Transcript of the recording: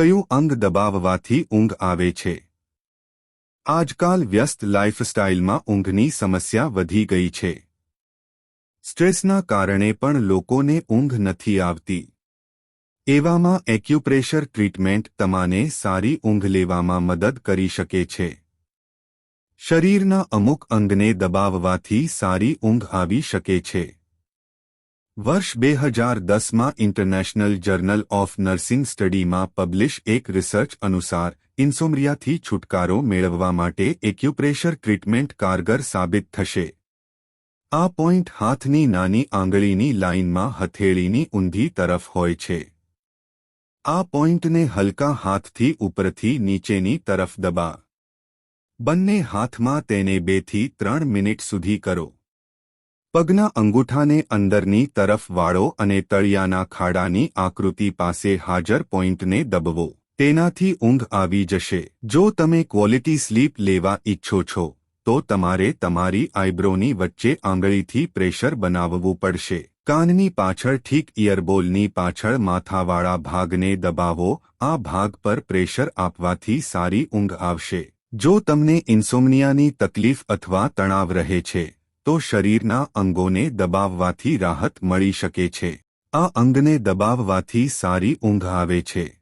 કયું અંગ દબાવવાથી ઊંઘ આવે છે? આજકાલ વ્યસ્ત લાઇફસ્ટાઇલમાં ઊંઘની સમસ્યા વધી ગઈ છે. સ્ટ્રેસના કારણે પણ લોકોને ઊંઘ નથી આવતી. એવામાં એક્યુપ્રેશર ટ્રીટમેન્ટ તમાને સારી ઊંઘ લેવામાં મદદ કરી શકે છે. શરીરના અમુક અંગને દબાવવાથી સારી ઊંઘ આવી શકે છે. વર્ષ બે હજાર દસમાં ઇન્ટરનેશનલ જર્નલ ઓફ નર્સિંગ સ્ટડીમાં પબ્લિશ એક રિસર્ચ અનુસાર, ઇન્સોમ્રિયાથી છુટકારો મેળવવા માટે એક્યુપ્રેશર ટ્રીટમેન્ટ કારગર સાબિત થશે. આ પોઇન્ટ હાથની નાની આંગળીની લાઇનમાં હથેળીની ઊંધી તરફ હોય છે. આ પોઇન્ટને હલકા હાથથી ઉપરથી નીચેની તરફ દબા. બંને હાથમાં તેને બેથી ત્રણ મિનિટ સુધી કરો. પગના અંગૂઠાને અંદરની તરફ વાળો અને તળિયાના ખાડાની આકૃતિ પાસે હાજર પોઈન્ટને દબવો. તેનાથી ઊંઘ આવી જશે. જો તમે ક્વોલિટી સ્લીપ લેવા ઈચ્છો છો, તો તમારે તમારી આઈબ્રોની વચ્ચે આંગળીથી પ્રેશર બનાવવું પડશે. કાનની પાછળ ઠીક ઇયરબોલની પાછળ માથાવાળા ભાગને દબાવો. આ ભાગ પર પ્રેશર આપવાથી સારી ઊંઘ આવશે. જો તમને ઇન્સોમનિયાની તકલીફ અથવા તણાવ રહે છે તો શરીરના અંગોને દબાવવાથી રાહત મળી શકે છે. આ અંગને દબાવવાથી સારી ઊંઘ આવે છે.